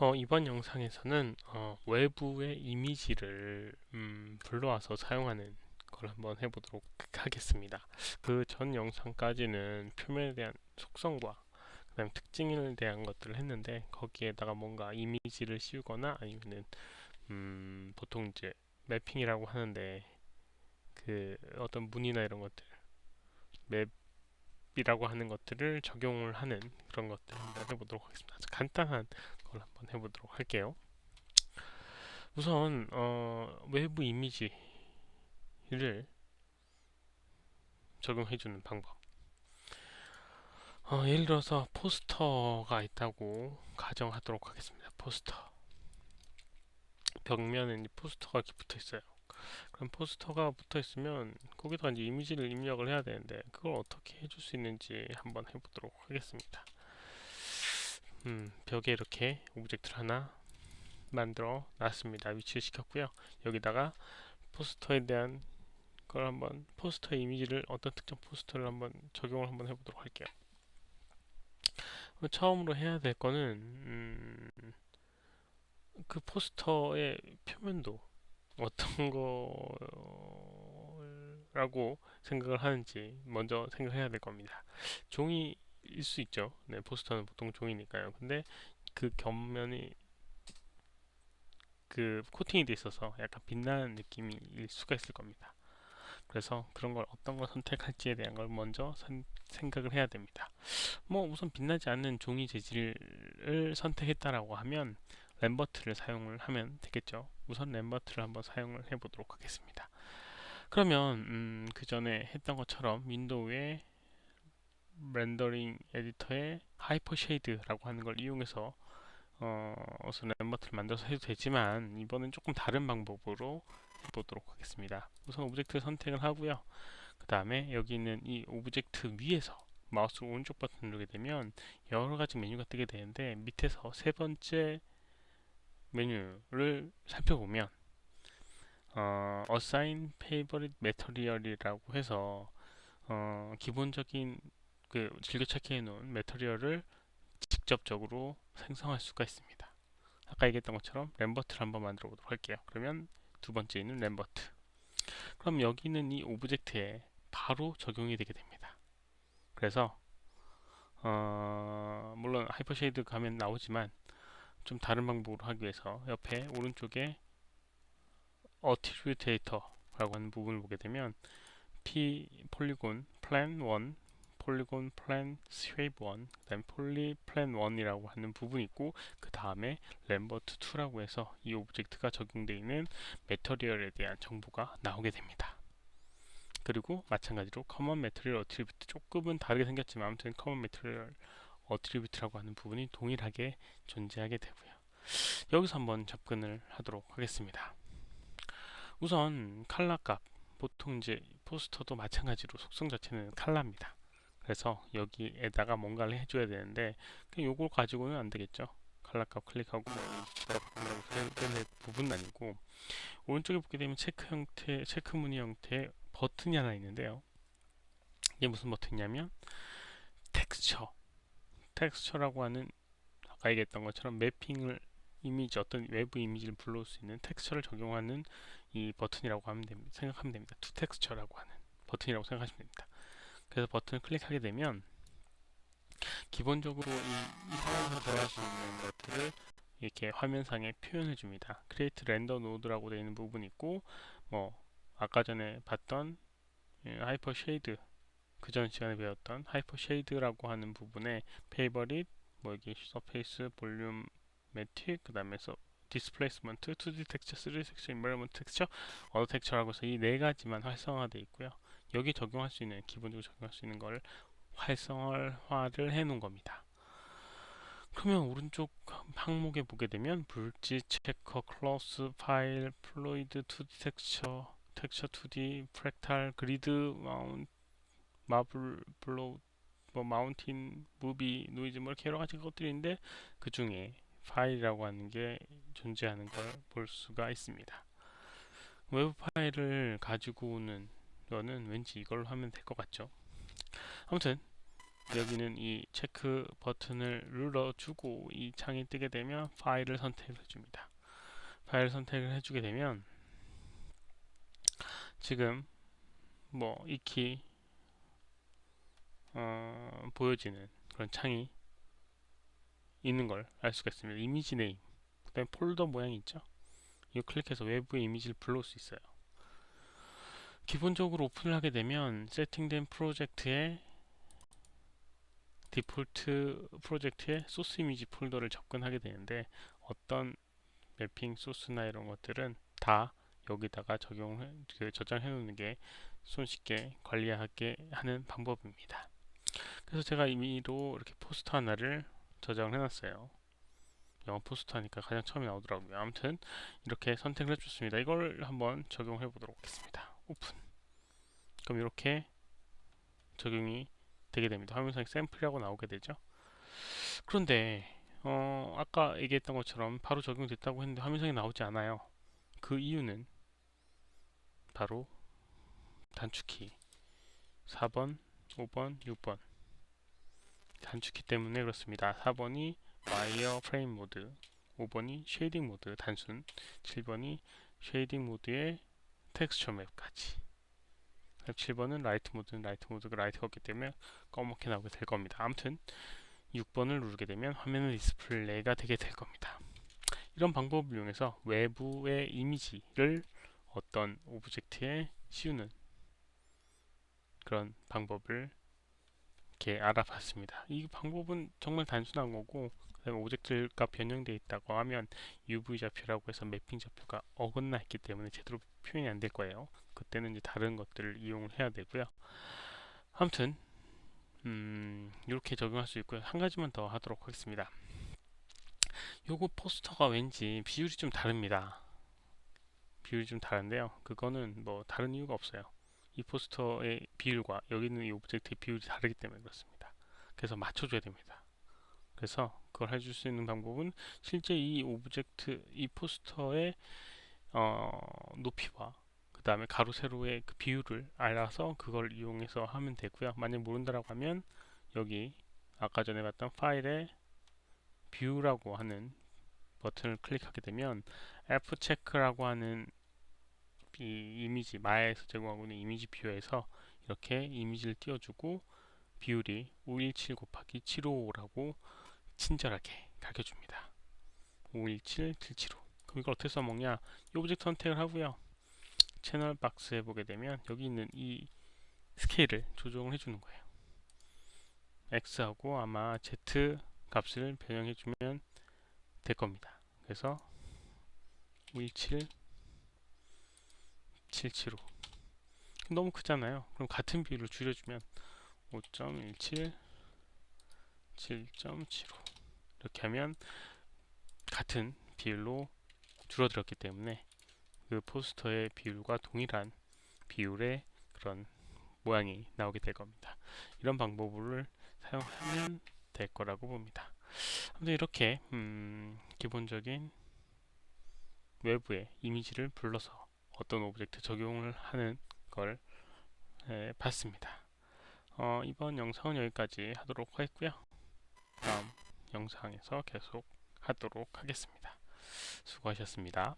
어, 이번 영상에서는 어, 외부의 이미지를 음, 불러와서 사용하는 걸 한번 해보도록 하겠습니다. 그 전 영상까지는 표면에 대한 속성과 그다음 특징에 대한 것들을 했는데 거기에다가 뭔가 이미지를 씌우거나 아니면은 음, 보통 이제 매핑이라고 하는데 그 어떤 문이나 이런 것들 맵 이라고 하는 것들을 적용을 하는 그런 것들 한번 해보도록 하겠습니다. 간단한 걸 한번 해보도록 할게요. 우선 어, 외부 이미지를 적용해주는 방법. 어, 예를 들어서 포스터가 있다고 가정하도록 하겠습니다. 포스터. 벽면에 포스터가 이렇게 붙어 있어요. 그럼 포스터가 붙어 있으면 거기다 이제 이미지를 입력을 해야 되는데 그걸 어떻게 해줄 수 있는지 한번 해보도록 하겠습니다. 음, 벽에 이렇게 오브젝트를 하나 만들어 놨습니다. 위치를 시켰고요. 여기다가 포스터에 대한 걸 한번 포스터 이미지를 어떤 특정 포스터를 한번 적용을 한번 해보도록 할게요. 처음으로 해야 될 거는 음, 그 포스터의 표면도 어떤 거라고 생각을 하는지 먼저 생각해야 될 겁니다. 종이 일 수 있죠. 네, 포스터는 보통 종이니까요. 근데 그 겹면이 그 코팅이 돼 있어서 약간 빛나는 느낌일 수가 있을 겁니다. 그래서 그런 걸 어떤 걸 선택할지에 대한 걸 먼저 선, 생각을 해야 됩니다. 뭐 우선 빛나지 않는 종이 재질을 선택했다라고 하면 램버트를 사용을 하면 되겠죠. 우선 램버트를 한번 사용을 해보도록 하겠습니다. 그러면 음, 그 전에 했던 것처럼 윈도우에 렌더링 에디터의 하이퍼 쉐이드라고 하는 걸 이용해서 어, 우선 램버트를 만들어서 해도 되지만 이번엔 조금 다른 방법으로 해보도록 하겠습니다. 우선 오브젝트 선택을 하고요. 그 다음에 여기 있는 이 오브젝트 위에서 마우스 오른쪽 버튼 누르게 되면 여러 가지 메뉴가 뜨게 되는데 밑에서 세 번째 메뉴를 살펴보면 어, Assign Favorite Material이라고 해서 어, 기본적인 그 즐겨 찾기 해놓은 매터리얼을 직접적으로 생성할 수가 있습니다. 아까 얘기했던 것처럼 램버트를 한번 만들어 보도록 할게요. 그러면 두 번째 있는 램버트. 그럼 여기 있는 이 오브젝트에 바로 적용이 되게 됩니다. 그래서 어, 물론 하이퍼쉐이드 가면 나오지만 좀 다른 방법으로 하기 위해서 옆에 오른쪽에 어티뷰테이터라고 하는 부분을 보게 되면 P 폴리곤 플랜 1 폴리곤 플랜 스웨이브 1, 그 다음에 폴리 플랜 1이라고 하는 부분이 있고 그 다음에 램버트 2라고 해서 이 오브젝트가 적용되어 있는 매터리얼에 대한 정보가 나오게 됩니다. 그리고 마찬가지로 커먼 매터리얼 어트리뷰트 조금은 다르게 생겼지만 아무튼 커먼 매터리얼 어트리뷰트라고 하는 부분이 동일하게 존재하게 되고요. 여기서 한번 접근을 하도록 하겠습니다. 우선 칼라 값 보통 이제 포스터도 마찬가지로 속성 자체는 칼라입니다. 그래서 여기에다가 뭔가를 해줘야 되는데 요걸 가지고는 안 되겠죠. 칼라값 클릭하고 되는 부분은 아니고 오른쪽에 보게 되면 체크 형태, 체크 무늬 형태의 버튼이 하나 있는데요. 이게 무슨 버튼이냐면 텍스처, 텍스처라고 하는 아까 얘기했던 것처럼 매핑을 이미지 어떤 외부 이미지를 불러올 수 있는 텍스처를 적용하는 이 버튼이라고 하면 됩니다. 생각하면 됩니다. 투 텍스처라고 하는 버튼이라고 생각하시면 됩니다. 그래서 버튼을 클릭하게 되면 기본적으로 이, 이 상황에서 들어갈 수 있는 것들을 이렇게 화면상에 표현해 줍니다. 크리에이트 렌더 노드라고 되어 있는 부분이 있고 뭐 아까 전에 봤던 하이퍼 쉐이드 그전 시간에 배웠던 하이퍼 쉐이드라고 하는 부분에 페이버릿 뭐 여기 서페이스 볼륨 매틱 그 다음에 서 디스플레이스먼트 2D 텍스처 3D 텍스처 인버런먼트 텍스처 어드 텍스처라고 해서 이 네 가지만 활성화되어 있고요. 여기 적용할 수 있는 기본적으로 적용할 수 있는 걸 활성화를 해 놓은 겁니다. 그러면 오른쪽 항목에 보게 되면 불지, 체커, 클로스, 파일, 플로이드, 2D 텍스처, 텍스처 2D, 프랙탈, 그리드, 마운, 마블, 블로우, 뭐 마운틴, 무비, 노이즈 뭐 이렇게 여러 가지 것들이 있는데 그 중에 파일이라고 하는 게 존재하는 걸 볼 수가 있습니다. 외부 파일을 가지고 오는 거는 왠지 이걸로 하면 될 것 같죠. 아무튼 여기는 이 체크 버튼을 눌러주고 이 창이 뜨게 되면 파일을 선택해 줍니다. 파일 선택을 해주게 되면 지금 뭐 익히 어, 보여지는 그런 창이 있는 걸 알 수가 있습니다. 이미지 네임, 그 다음에 폴더 모양이 있죠. 이거 클릭해서 외부의 이미지를 불러올 수 있어요. 기본적으로 오픈을 하게 되면 세팅된 프로젝트의 디폴트 프로젝트의 소스 이미지 폴더를 접근하게 되는데 어떤 매핑 소스나 이런 것들은 다 여기다가 적용 그 저장해 놓는 게 손쉽게 관리하게 하는 방법입니다. 그래서 제가 임의로 이렇게 포스터 하나를 저장을 해놨어요. 영어 포스터 하니까 가장 처음에 나오더라고요. 아무튼 이렇게 선택을 해줬습니다. 이걸 한번 적용해 보도록 하겠습니다. 오픈. 그럼 이렇게 적용이 되게 됩니다. 화면상에 샘플이라고 나오게 되죠. 그런데 어, 아까 얘기했던 것처럼 바로 적용됐다고 했는데 화면상에 나오지 않아요. 그 이유는 바로 단축키 4번, 5번, 6번 단축키 때문에 그렇습니다. 4번이 와이어 프레임 모드 5번이 쉐이딩 모드 단순 7번이 쉐이딩 모드의 텍스처 맵까지 7번은 라이트 모드는 라이트 모드가 라이트가 없기 때문에 검게 나오게 될 겁니다. 아무튼 6번을 누르게 되면 화면은 디스플레이가 되게 될 겁니다. 이런 방법을 이용해서 외부의 이미지를 어떤 오브젝트에 씌우는 그런 방법을 이렇게 알아봤습니다. 이 방법은 정말 단순한 거고 그 오브젝트가 변형되어 있다고 하면 UV 좌표라고 해서 매핑 좌표가 어긋나 있기 때문에 제대로 표현이 안 될 거예요. 그때는 이제 다른 것들을 이용을 해야 되고요. 아무튼 음, 이렇게 적용할 수 있고요. 한 가지만 더 하도록 하겠습니다. 요거 포스터가 왠지 비율이 좀 다릅니다. 비율이 좀 다른데요. 그거는 뭐 다른 이유가 없어요. 이 포스터의 비율과 여기 있는 이 오브젝트의 비율이 다르기 때문에 그렇습니다. 그래서 맞춰줘야 됩니다. 그래서 그걸 해줄 수 있는 방법은 실제 이 오브젝트, 이 포스터의 어, 높이와 그 다음에 가로 세로의 그 비율을 알아서 그걸 이용해서 하면 되고요. 만약 모른다라고 하면 여기 아까 전에 봤던 파일에 뷰라고 하는 버튼을 클릭하게 되면 F체크라고 하는 이 이미지 마야에서 제공하고 있는 이미지 뷰에서 이렇게 이미지를 띄워주고 비율이 517 곱하기 755라고 친절하게 가르쳐줍니다. 517, 775 그럼 이걸 어떻게 써먹냐 이 오브젝트 선택을 하고요. 채널 박스에 보게 되면 여기 있는 이 스케일을 조정을 해주는 거예요. X하고 아마 Z 값을 변형해주면 될 겁니다. 그래서 517 775 너무 크잖아요 그럼 같은 비율을 줄여주면 5.17 7.75 이렇게 하면 같은 비율로 줄어들었기 때문에 그 포스터의 비율과 동일한 비율의 그런 모양이 나오게 될 겁니다. 이런 방법을 사용하면 될 거라고 봅니다. 아무튼 이렇게 음, 기본적인 외부의 이미지를 불러서 어떤 오브젝트 적용을 하는 걸 예, 봤습니다. 어, 이번 영상은 여기까지 하도록 하겠고요. 다음 영상에서 계속 하도록 하겠습니다. 수고하셨습니다.